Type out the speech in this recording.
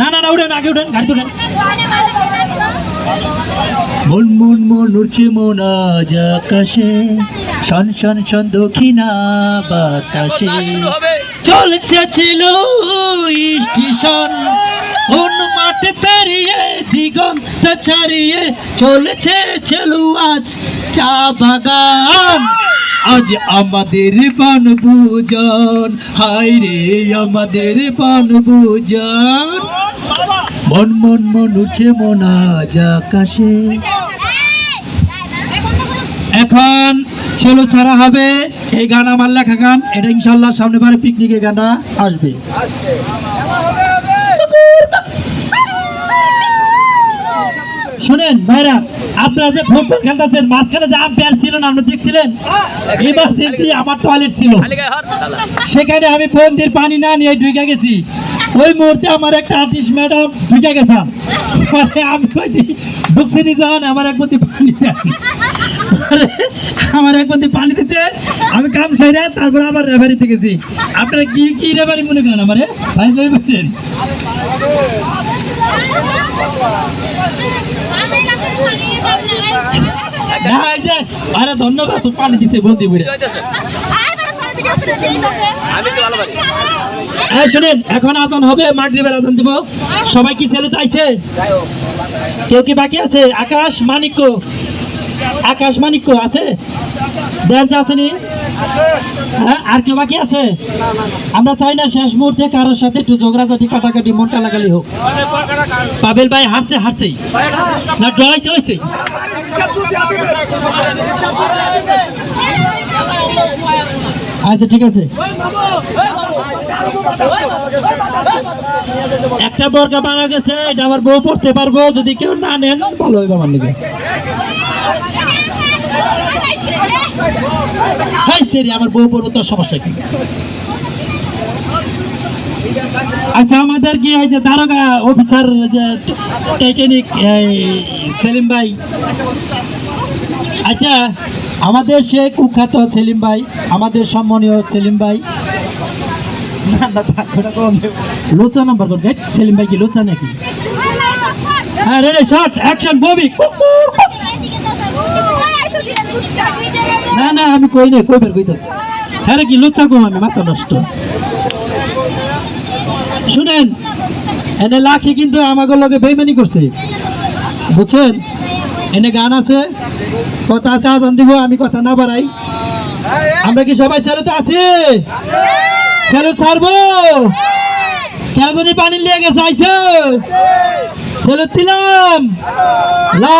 না না না, উঠেন, আগে উঠেন, গাড়িতে উঠেন। মন মন মন উঠছে মন আজ আকাশে। শন শন শন দক্ষিণা বাতাসে। চলছে ছিল স্টেশন, কোন মাঠে পেরিয়ে, দিগন্ত ছাড়িয়ে। চলছে, ছিল আজ চা বাগান। আজ আমাদের বনভূজন হায় রে, আমাদের বনভূজন মন মন মন উঠছে, মন আজ আকাশে। এখন ছেলো ছাড়া হবে। এই গান, আমার লেখা গান, এটা ইনশাল্লাহ সামনে বারে পিকনিকে গানটা আসবে। শুনেন, ভাইরা, আপনারা যে ফুটবল খেলতেছেন, মাঝখানে যে আম্পায়ার ছিল না আপনি দেখছিলেন? ইমার্জেন্সি আমার টয়লেট ছিল। সেখানে আমি বন্দির পানি না নিয়ে ঢুকে গেছি। ওই মুহূর্তে আমার একটা আর্টিস্ট ম্যাডাম ঢুকে পরে আমি কইছি ঢুকছি নি যখন, আমার এক বন্দি পানি আমার এক বন্দি পানি দিচ্ছে, আমি কাম সাইরে তারপর আবার রেফারিতে গেছি। আপনারা কি কি রেফারি মনে করেন আমারে? ভাই বলছেন না এই যে? আরে ধন্যবাদ তো পানি বন্দি ভালো পারি। এই শুনেন এখন আজান হবে মাগরিবের আজান দিব। সবাই কি ছেলে চাইছে? কেউ কি বাকি আছে? আকাশ মানিক্য আকাশ মানিক্য আছে? ব্যাঞ্চ আসেনি হ্যাঁ আর কেউ বাকি আছে? আমরা চাই না শেষ মুহূর্তে কারোর সাথে একটু ঝগড়াঝাটি কাটাকাটি মনটা লাগালি হোক। পাবেল ভাই হারছে হারছেই। না ডরাইছে হয়েছে আচ্ছা ঠিক আছে। একটা বর্গা বানা গেছে, এটা আমার বউ পড়তে পারব, যদি কেউ না নেন, ভালো হইবে আমার সেরি, আমার বউ পড়ব তোর সমস্যা কি? আচ্ছা আমাদের কি এই যে দারোগা অফিসার যে এই সেলিম ভাই? আচ্ছা আমাদের সে কুখ্যাত সেলিম ভাই, আমাদের সম্মানীয় সেলিম ভাই। লোচা নাম্বার দেখ, সেলিম ভাই কি লোচা নাকি? হ্যাঁ রেডি, শট অ্যাকশন ববি না না, আমি কই নাই, কই বের হ্যাঁ রে কি লোচা কম আমি, মাথা নষ্ট। শুনেন, এনে লাখি কিন্তু আমাকে লগে বেইমানি করছে। বুঝছেন? এনে গান আছে, কথা আছে, আজান দিব, আমি কথা না বাড়াই। আমরা কি সবাই ছেলেতে আছি? ছেলে ছাড়বো? কেন জানি পানি লিয়ে গেছে দিলাম। লা